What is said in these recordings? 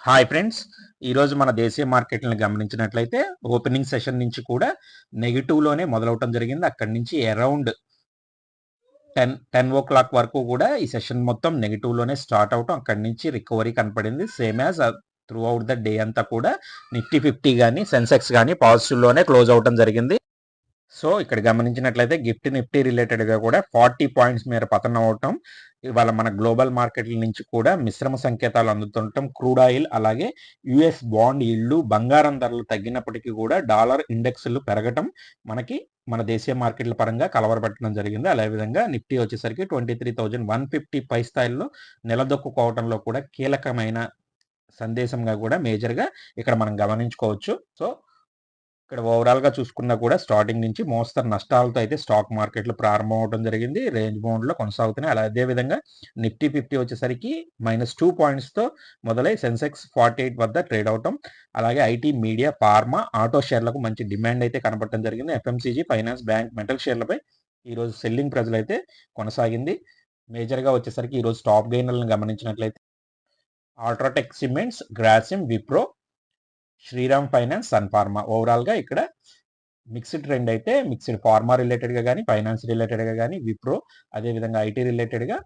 Hi friends ఈరోజు మన దేశీయ మార్కెట్లను గమనించినట్లయితే ఓపెనింగ్ సెషన్ నుంచి కూడా నెగిటివ్లోనే మొదలవటం జరిగింది. అక్కడి నుంచి around ten ten o'clock వరకు కూడా ఈ సెషన్ మొత్తం నెగిటివ్లోనే స్టార్ట్ అవటం అక్కడి నుంచి రికవరీ కనపడింది. Same as throughout the day అంతా కూడా నిఫ్టీ ఫిఫ్టీ కానీ సెన్సెక్స్ కానీ పాజిటివ్లోనే క్లోజ్ అవటం జరిగింది. సో ఇక్కడ గమనించినట్లయితే గిఫ్ట్ నిఫ్టీ రిలేటెడ్గా కూడా ఫార్టీ పాయింట్స్ మేర పతనం అవటం ఇవాళ మన గ్లోబల్ మార్కెట్ల నుంచి కూడా మిశ్రమ సంకేతాలు అందుతుండటం క్రూడ్ ఆయిల్ అలాగే యుఎస్ బాండ్ ఇళ్ళు బంగారం ధరలు తగ్గినప్పటికీ కూడా డాలర్ ఇండెక్స్లు పెరగటం మనకి మన దేశీయ మార్కెట్ల పరంగా కలవరపెట్టడం జరిగింది. అదే విధంగా నిఫ్టీ వచ్చేసరికి twenty three thousand one fifty పై స్థాయిల్లో నిలదొక్కుకోవడంలో కూడా కీలకమైన సందేశంగా కూడా మేజర్గా ఇక్కడ మనం గమనించుకోవచ్చు. సో ఇక్కడ ఓవరాల్గా చూసుకున్నా కూడా స్టార్టింగ్ నుంచి మోస్తరు నష్టాలతో అయితే స్టాక్ మార్కెట్లు ప్రారంభం అవడం జరిగింది. రేంజ్ బౌండ్లో కొనసాగుతున్నాయి. అలా అదే విధంగా నిఫ్టీ ఫిఫ్టీ వచ్చేసరికి మైనస్ టూ పాయింట్స్తో మొదలై సెన్సెక్స్ ఫార్టీ ఎయిట్ వద్ద ట్రేడ్ అవటం. అలాగే ఐటీ మీడియా ఫార్మా ఆటో షేర్లకు మంచి డిమాండ్ అయితే కనపడటం జరిగింది. ఎఫ్ఎంసీజీ ఫైనాన్స్ బ్యాంక్ మెటల్ షేర్లపై ఈరోజు సెల్లింగ్ ప్రజలు అయితే కొనసాగింది. మేజర్గా వచ్చేసరికి ఈరోజు టాప్ గెయినర్లను గమనించినట్లయితే UltraTech cements Grasim Wipro Shriram finance Sun Pharma. ఓవరాల్గా ఇక్కడ మిక్స్డ్ ట్రెండ్ అయితే మిక్స్డ్. ఫార్మా రిలేటెడ్గా కానీ ఫైనాన్స్ రిలేటెడ్గా కానీ విప్రో అదే విధంగా ఐటీ రిలేటెడ్గా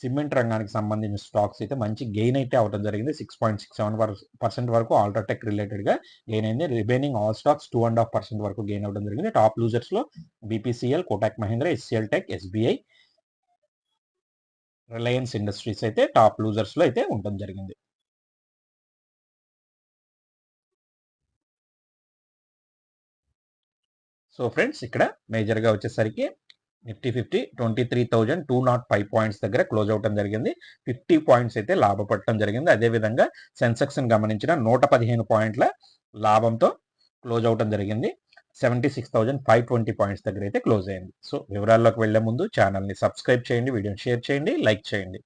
సిమెంట్ రంగానికి సంబంధించిన స్టాక్స్ అయితే మంచి గెయిన్ అయితే అవడం జరిగింది. Six point six seven percent వరకు ఆల్ట్రాటెక్ రిలేటెడ్గా గెయిన్ అయింది. Remaining all stocks two and half percent వరకు గెయిన్ అవడం జరిగింది. Top లూజర్స్లో BPCL Kotak Mahindra HCL tech SBI Reliance industries అయితే టాప్ లూజర్స్లో అయితే ఉండడం జరిగింది. సో ఫ్రెండ్స్ ఇక్కడ మేజర్గా వచ్చేసరికి Nifty fifty twenty three thousand two naught five points దగ్గర క్లోజ్ అవటం జరిగింది. ఫిఫ్టీ పాయింట్స్ అయితే లాభపడటం జరిగింది. అదేవిధంగా సెన్సెక్స్ని గమనించిన నూట పదిహేను పాయింట్ల లాభంతో క్లోజ్ అవటం జరిగింది. Seventy six thousand five twenty points దగ్గర అయితే క్లోజ్ అయింది. సో వివరాల్లోకి వెళ్ళే ముందు ఛానల్ని సబ్స్క్రైబ్ చేయండి వీడియోని షేర్ చేయండి లైక్ చేయండి.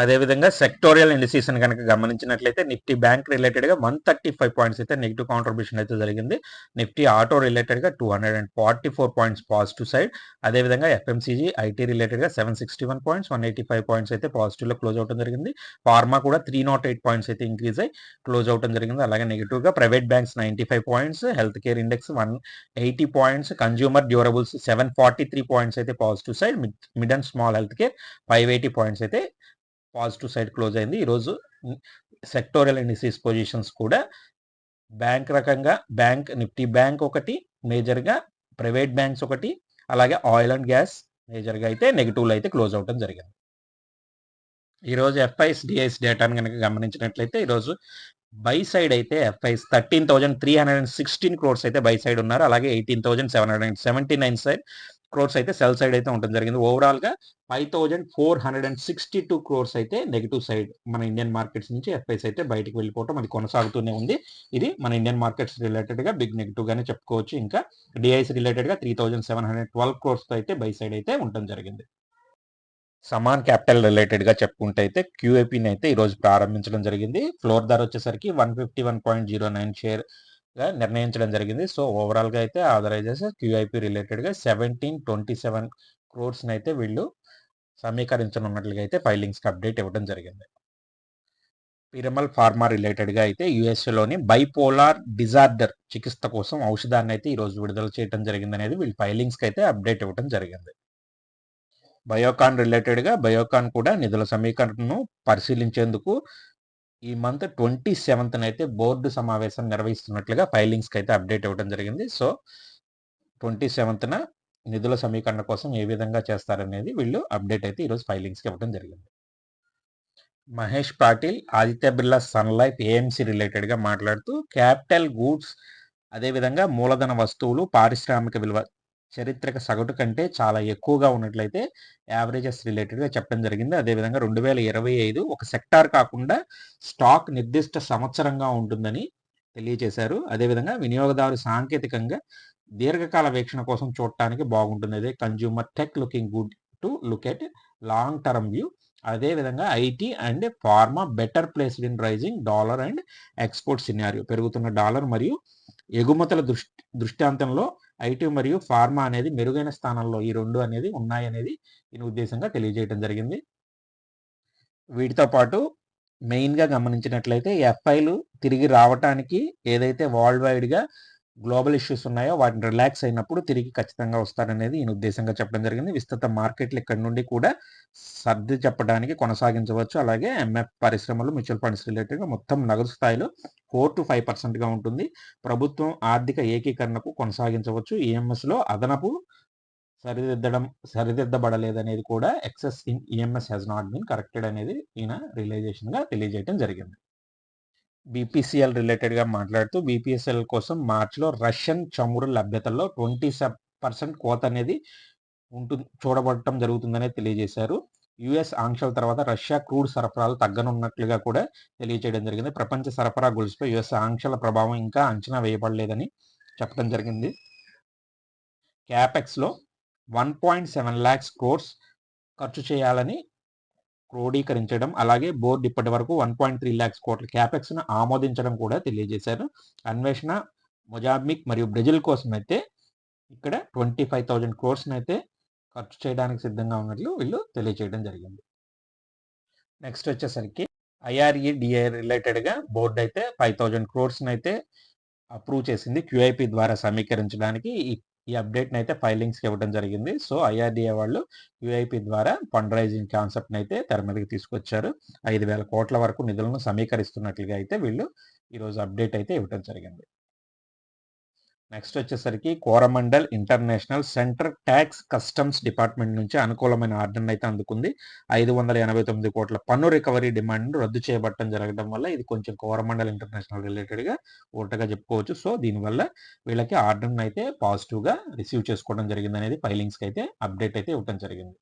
అదేవిధంగా సెక్టోరియల్ ఇండిసీస్ కనుక గమనించినట్లయితే నిఫ్టీ బ్యాంక్ రిలేటెడ్గా వన్ థర్టీ ఫైవ్ పాయింట్స్ అయితే నెగిటివ్ కాంట్రిబ్యూషన్ అయితే జరిగింది. నిఫ్టీ ఆటో రిలేటెడ్గా two hundred and forty four points positive side అదేవిధంగా ఎఫ్ఎంసీజీ ఐటీ రిలేటెడ్గా seven sixty one points one eighty five points అయితే పాజిటివ్లో క్లోజ్ అవడం జరిగింది. ఫార్మా కూడా త్రీ నాట్ ఎయిట్ పాయింట్స్ అయితే ఇంక్రీజ్ అయ్యి క్లోజ్ అవడం జరిగింది. అలాగే నెగిటివ్గా private banks ninety five points health care index one eighty points consumer durables seven forty three points అయితే positive side mid and small health care five eighty points అయితే positive side close అయింది. ఈరోజు sectorial indices positions కూడా bank రకంగా bank Nifty bank ఒకటి మేజర్గా private banks ఒకటి అలాగే ఆయిల్ అండ్ గ్యాస్ మేజర్గా అయితే నెగిటివ్లో అయితే క్లోజ్ అవడం జరిగింది. ఈరోజు ఎఫ్ఐఎస్ డిఐఎస్ డేటాను కనుక గమనించినట్లయితే ఈరోజు బై సైడ్ అయితే FIIs thirteen thousand three hundred and sixteen crores అయితే బై సైడ్ ఉన్నారు. అలాగే eighteen thousand seven hundred and seventy nine side crores అయితే సెల్ సైడ్ అయితే ఉండడం జరిగింది. ఓవరాల్గా five thousand four hundred and sixty two crores అయితే నెగిటివ్ సైడ్ మన ఇండియన్ మార్కెట్స్ నుంచి ఎఫ్ఐస్ అయితే బయటకు వెళ్ళిపోవటం అది కొనసాగుతూనే ఉంది. ఇది మన ఇండియన్ మార్కెట్స్ రిలేటెడ్గా బిగ్ నెగిటివ్ గానే చెప్పుకోవచ్చు. ఇంకా డిఐస్ రిలేటెడ్గా three thousand seven hundred twelve క్రోర్స్తో అయితే బై సైడ్ అయితే ఉండడం జరిగింది. సమాన్ క్యాపిటల్ రిలేటెడ్గా చెప్పుకుంటే అయితే క్యూఏపీని అయితే ఈ రోజు ప్రారంభించడం జరిగింది. ఫ్లోర్ ధర వచ్చేసరికి one fifty one point zero nine share గా నిర్ణయించడం జరిగింది. సో ఓవరాల్గా అయితే ఆథరైజెస్ క్యూఐపి రిలేటెడ్గా సెవెంటీన్ ట్వంటీ సెవెన్ క్రోడ్స్ని అయితే వీళ్ళు సమీకరించనున్నట్లుగా అయితే ఫైలింగ్స్కి అప్డేట్ ఇవ్వడం జరిగింది. పిరమల్ ఫార్మా రిలేటెడ్గా అయితే యుఎస్ఏలోని బైపోలార్ డిజార్డర్ చికిత్స కోసం ఔషధాన్ని అయితే ఈ రోజు విడుదల చేయడం జరిగింది అనేది వీళ్ళు ఫైలింగ్స్కి అయితే అప్డేట్ ఇవ్వడం జరిగింది. బయోకాన్ రిలేటెడ్గా బయోకాన్ కూడా నిధుల సమీకరణను పరిశీలించేందుకు ఈ మంత్ ట్వంటీ సెవెంత్న అయితే బోర్డు సమావేశం నిర్వహిస్తున్నట్లుగా ఫైలింగ్స్కి అయితే అప్డేట్ ఇవ్వడం జరిగింది. సో ట్వంటీ సెవెంత్న నిధుల సమీకరణ కోసం ఏ విధంగా చేస్తారనేది వీళ్ళు అప్డేట్ అయితే ఈరోజు ఫైలింగ్స్కి ఇవ్వడం జరిగింది. Mahesh Patil Aditya Birla Sun Life AMC రిలేటెడ్గా మాట్లాడుతూ క్యాపిటల్ గూడ్స్ అదేవిధంగా మూలధన వస్తువులు పారిశ్రామిక విలువ చరిత్రక సగటు కంటే చాలా ఎక్కువగా ఉన్నట్లయితే యావరేజెస్ రిలేటెడ్గా చెప్పడం జరిగింది. అదేవిధంగా రెండు వేల ఇరవై ఐదు ఒక సెక్టార్ కాకుండా స్టాక్ నిర్దిష్ట సంవత్సరంగా ఉంటుందని తెలియజేశారు అదేవిధంగా వినియోగదారు సాంకేతికంగా దీర్ఘకాల వీక్షణ కోసం చూడటానికి బాగుంటుంది. అదే consumer tech looking good to look at long term view అదేవిధంగా IT and pharma better place in rising dollar and export scenario పెరుగుతున్న డాలర్ మరియు ఎగుమతుల దృష్టి దృష్టాంతంలో ఐటీ మరియు ఫార్మా అనేది మెరుగైన స్థానంలో ఈ రెండు అనేది ఉన్నాయనేది దీని ఉద్దేశంగా తెలియజేయడం జరిగింది. వీటితో పాటు మెయిన్‌గా గమనించినట్లయితే ఎఫ్ఐలు తిరిగి రావటానికి ఏదైతే వరల్డ్ వైడ్‌గా గ్లోబల్ ఇష్యూస్ ఉన్నాయో వాటిని రిలాక్స్ అయినప్పుడు తిరిగి ఖచ్చితంగా వస్తారనేది ఈయన ఉద్దేశంగా చెప్పడం జరిగింది. విస్తృత మార్కెట్లు ఇక్కడ నుండి కూడా సర్ది చెప్పడానికి కొనసాగించవచ్చు. అలాగే ఎంఎఫ్ పరిశ్రమలు, మ్యూచువల్ ఫండ్స్ రిలేటెడ్‌గా మొత్తం నగదు స్థాయిలో ఫోర్ టు ఫైవ్ పర్సెంట్గా ఉంటుంది. ప్రభుత్వం ఆర్థిక ఏకీకరణకు కొనసాగించవచ్చు. ఈఎంఎస్‌లో అదనపు సరిదిద్దడం సరిదిద్దబడలేదనేది కూడా excess in EMS has not been corrected అనేది ఈయన రియలైజేషన్‌గా తెలియజేయడం జరిగింది. బీపీసీఎల్ రిలేటెడ్‌గా మాట్లాడుతూ బీపీఎస్ఎల్ కోసం మార్చిలో రష్యన్ చమురు లభ్యతలో 27% కోత అనేది ఉంటుంది చూడబడటం జరుగుతుందని తెలియజేశారు. యూఎస్ ఆంక్షల తర్వాత రష్యా క్రూడ్ సరఫరాలు తగ్గనున్నట్లుగా కూడా తెలియజేయడం జరిగింది. ప్రపంచ సరఫరా గొలుసుపై యూఎస్ ఆంక్షల ప్రభావం ఇంకా అంచనా వేయబడలేదని చెప్పడం జరిగింది. క్యాపెక్స్‌లో one point seven lakhs crores ఖర్చు చేయాలని క్రోడీకరించడం, అలాగే బోర్డ్ ఇప్పటివరకు 1.3 లాక్స్ కోట్ల క్యాపెక్స్‌ను ఆమోదించడం కూడా తెలియజేశారు. అన్వేషణ, మొజాంబిక్ మరియు బ్రెజిల్ కోసం అయితే ఇక్కడ ట్వంటీ ఫైవ్ థౌజండ్ క్రోర్స్ని అయితే ఖర్చు చేయడానికి సిద్ధంగా ఉన్నట్లు వీళ్ళు తెలియజేయడం జరిగింది. నెక్స్ట్ వచ్చేసరికి ఐఆర్ఈడీఏ రిలేటెడ్‌గా బోర్డ్ అయితే ఫైవ్ థౌజండ్ క్రోర్స్ని అయితే అప్రూవ్ చేసింది. క్యూఐపీ ద్వారా సమీకరించడానికి ఈ ఈ అప్డేట్‌నైతే ఫైలింగ్స్‌కి ఇవ్వడం జరిగింది. సో, ఐఆర్‌డీఏ వాళ్ళు యూఐపి ద్వారా ఫండ్ రైజింగ్ అయితే తెర మీదకి తీసుకొచ్చారు. 5,000 కోట్ల వరకు నిధులను సమీకరిస్తున్నట్లుగా అయితే వీళ్ళు ఈరోజు అప్డేట్ అయితే ఇవ్వడం జరిగింది. నెక్స్ట్ వచ్చేసరికి Coromandel international centre tax customs department నుంచి అనుకూలమైన ఆర్డర్‌నైతే అందుకుంది. 589 కోట్ల పన్ను రికవరీ డిమాండ్ రద్దు చేయబడటం జరగడం వల్ల ఇది కొంచెం కోరమండల్ ఇంటర్నేషనల్ రిలేటెడ్‌గా ఊరటగా చెప్పుకోవచ్చు. సో, దీనివల్ల వీళ్ళకి ఆర్డర్‌నైతే పాజిటివ్‌గా రిసీవ్ చేసుకోవడం జరిగింది అనేది ఫైలింగ్స్‌కి అయితే అప్డేట్ అయితే ఇవ్వడం జరిగింది.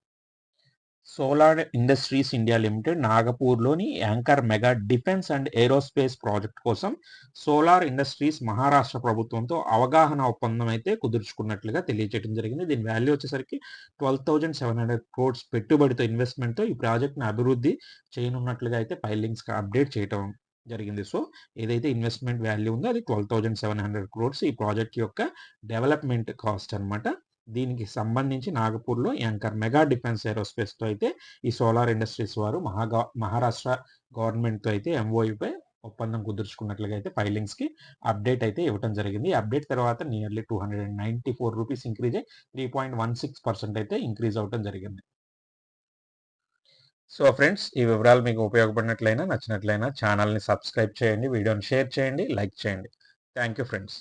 Solar industries India limited నాగపూర్‌లోని anchor mega defence and aerospace project కోసం సోలార్ ఇండస్ట్రీస్ మహారాష్ట్ర ప్రభుత్వంతో అవగాహన ఒప్పందం అయితే కుదుర్చుకున్నట్లుగా తెలియజేయడం జరిగింది. దీని వాల్యూ వచ్చేసరికి twelve thousand seven hundred crores పెట్టుబడితో ఇన్వెస్ట్‌మెంట్‌తో ఈ ప్రాజెక్ట్ను అభివృద్ధి చేయనున్నట్లుగా అయితే ఫైలింగ్స్‌కి అప్డేట్ చేయటం జరిగింది. సో, ఏదైతే ఇన్వెస్ట్‌మెంట్ వాల్యూ ఉందో అది twelve thousand seven hundred crores ఈ ప్రాజెక్ట్ యొక్క డెవలప్‌మెంట్ కాస్ట్ అనమాట దీనికి సంబంధించి నాగపూర్‌లో యాంకర్ మెగా డిఫెన్స్ ఏరోస్పేస్‌తో అయితే ఈ సోలార్ ఇండస్ట్రీస్ వారు మహాగా మహారాష్ట్ర గవర్నమెంట్‌తో అయితే ఎంఓయూపై ఒప్పందం కుదుర్చుకున్నట్లుగా అయితే ఫైలింగ్స్‌కి అప్డేట్ అయితే ఇవ్వటం జరిగింది. అప్డేట్ తర్వాత nearly two hundred and ninety four rupees increase అయ్యి 3.16% అయితే ఇంక్రీజ్ అవ్వటం జరిగింది. సో, ఫ్రెండ్స్ ఈ వివరాలు మీకు ఉపయోగపడినట్లయినా, నచ్చినట్లయినా ఛానల్ని సబ్స్క్రైబ్ చేయండి. వీడియోని షేర్ చేయండి. లైక్ చేయండి. Thank you friends.